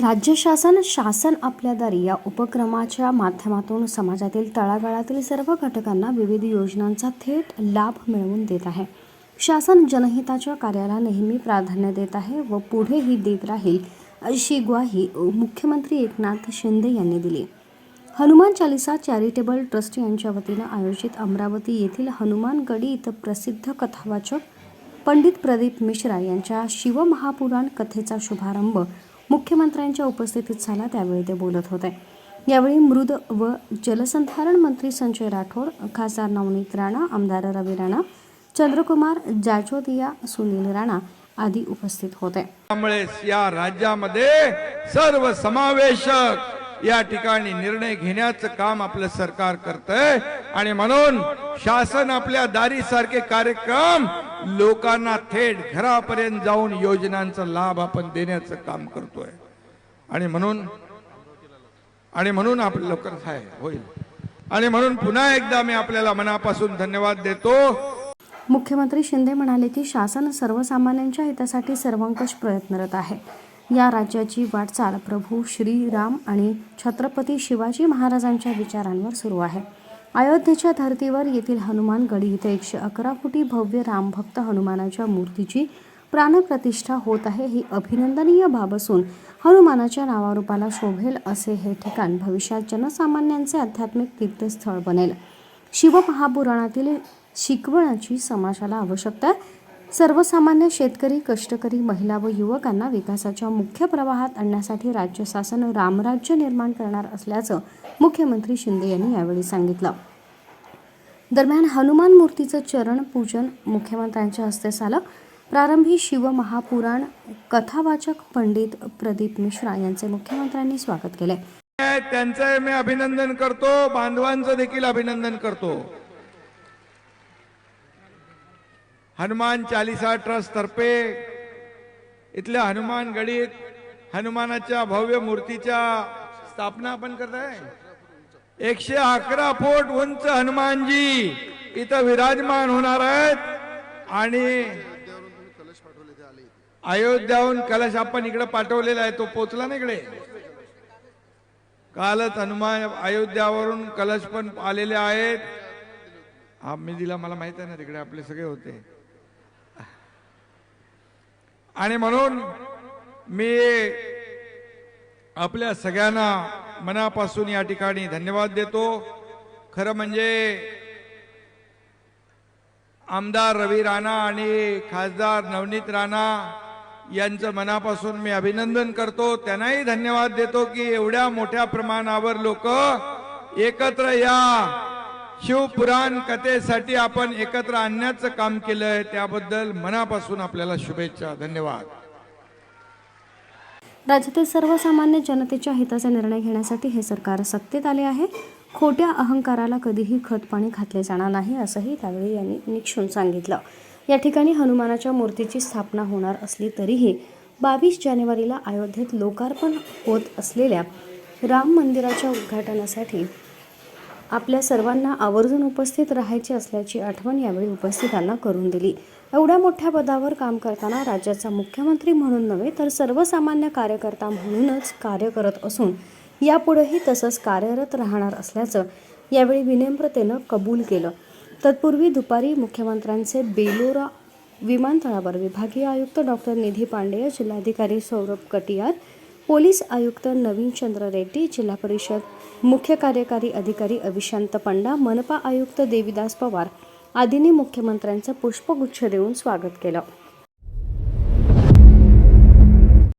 राज्य शासन शासन आपल्या दारी या उपक्रमाच्या माध्यमातून समाजातील तळागाळातील सर्व घटकांना विविध योजनांचा थेट लाभ मिळवून देत आहे. शासन जनहिताच्या कार्याला नेहमी प्राधान्य देत आहे व पुढेही देत राहील अशी ग्वाही मुख्यमंत्री एकनाथ शिंदे यांनी दिली. हनुमान चालिसा चॅरिटेबल ट्रस्ट यांच्या वतीनं आयोजित अमरावती येथील हनुमान गडी इथं प्रसिद्ध कथावाचक पंडित प्रदीप मिश्रा यांच्या शिवमहापुराण कथेचा शुभारंभ मुख्यमंत्र्यांच्या उपस्थितीत झाला त्यावेळी ते बोलत होते. यावेळी मृद व जलसंधारण मंत्री संजय राठोड खासदार नवनीत राणा आमदार रवी राणा चंद्रकुमार जाजोदिया सुनील राणा आदी उपस्थित होते. त्यामुळे या राज्यामध्ये सर्व समावेशक या ठिकाणी निर्णय घेण्याचं काम आपलं सरकार करतंय. आणि म्हणून शासन आपल्या दारी सारखे कार्यक्रम लोकांना थेट घरापर्यंत जाऊन योजनांचा लाभ आपण देण्याचं काम करतोय. आणि म्हणून आणि म्हणून आपलं लवकर आहे होईल. आणि म्हणून पुन्हा एकदा मी आपल्याला मनापासून धन्यवाद देतो. मुख्यमंत्री शिंदे म्हणाले की शासन सर्वसामान्यांच्या हितासाठी सर्वंकष प्रयत्नरत आहे. या राज्याची वाटचाल प्रभू श्रीराम आणि छत्रपती शिवाजी महाराजांच्या विचारांवर सुरू आहे. अयोध्येच्या धर्तीवर येथील हनुमान गडी इथे एकशे अकरा फुटी भव्य रामभक्त हनुमानाच्या मूर्तीची प्राणप्रतिष्ठा होत आहे. ही अभिनंदनीय बाब असून हनुमानाच्या नावारूपाला शोभेल असे हे ठिकाण भविष्यात जनसामान्यांचे आध्यात्मिक तीर्थस्थळ बनेल. शिवमहापुराणातील शिकवणाची समाजाला आवश्यकता आहे. सर्वसामान्य शेतकरी कष्टकरी महिला व युवकांना विकासाच्या मुख्य प्रवाहात आणण्यासाठी राज्य शासन रामराज्य निर्माण करणार असल्याचं मुख्यमंत्री शिंदे यांनी यावेळी सांगितलं. दरम्यान हनुमान मूर्तीचं चरण पूजन मुख्यमंत्र्यांच्या हस्ते झालं. प्रारंभी शिवमहापुराण कथावाचक पंडित प्रदीप मिश्रा यांचे मुख्यमंत्र्यांनी स्वागत केले. त्यांचं मी अभिनंदन करतो. बांधवांचं देखील अभिनंदन करतो. हनुमान चालिसा ट्रस्ट तर्फे इथल्या हनुमान गडीत हनुमानाच्या भव्य मूर्तीच्या स्थापना आपण आहे एकशे अकरा फूट उंच हनुमानजी इथं विराजमान होणार आहेत. आणि अयोध्याहून कलश आपण इकडे पाठवलेला आहे तो पोचला ना इकडे. कालच हनुमान अयोध्यावरून कलश पण आलेले आहेत. हा मी दिला मला माहीत आहे ना तिकडे आपले सगळे होते. आणि म्हणून मी आपल्या सगळ्यांना मनापासून या ठिकाणी धन्यवाद देतो. खरं म्हणजे आमदार रवी राणा आणि खासदार नवनीत राणा यांचं मनापासून मी अभिनंदन करतो. त्यांनाही धन्यवाद देतो की एवढ्या मोठ्या प्रमाणावर लोक एकत्र या. शिवपुराण कथेसाठी आपण एकत्र आणण्याचं काम केलंय. त्याबद्दल मनापासून आपल्याला शुभेच्छा. धन्यवाद. राज्यातील सर्वसामान्य जनतेच्या हिताचा निर्णय घेण्यासाठी हे सरकार सत्तेत आले आहे. खोट्या अहंकाराला कधीही खतपाणी घातले जाणार नाही असंही त्यावेळी यांनी निक्षून सांगितलं. या ठिकाणी हनुमानाच्या मूर्तीची स्थापना होणार असली तरीही बावीस जानेवारीला अयोध्येत लोकार्पण होत असलेल्या राम मंदिराच्या उद्घाटनासाठी आपल्या सर्वांना आवर्जून उपस्थित राहायची असल्याची आठवण यावेळी उपस्थितांना करून दिली. एवढ्या मोठ्या पदावर काम करताना राज्याचा मुख्यमंत्री म्हणून नव्हे तर सर्वसामान्य कार्यकर्ता म्हणूनच कार्य करत असून यापुढेही तसंच कार्यरत राहणार असल्याचं यावेळी विनम्रतेनं कबूल केलं. तत्पूर्वी दुपारी मुख्यमंत्र्यांचे बेलोरा विमानतळावर विभागीय आयुक्त डॉक्टर निधी पांडेय जिल्हाधिकारी सौरभ कटियार पोलीस आयुक्त नवीन चंद्र रेड्डी जिल्हा परिषद मुख्य कार्यकारी अधिकारी अविशांत पंडा मनपा आयुक्त देविदास पवार आदींनी मुख्यमंत्र्यांचं पुष्पगुच्छ देऊन स्वागत केलं.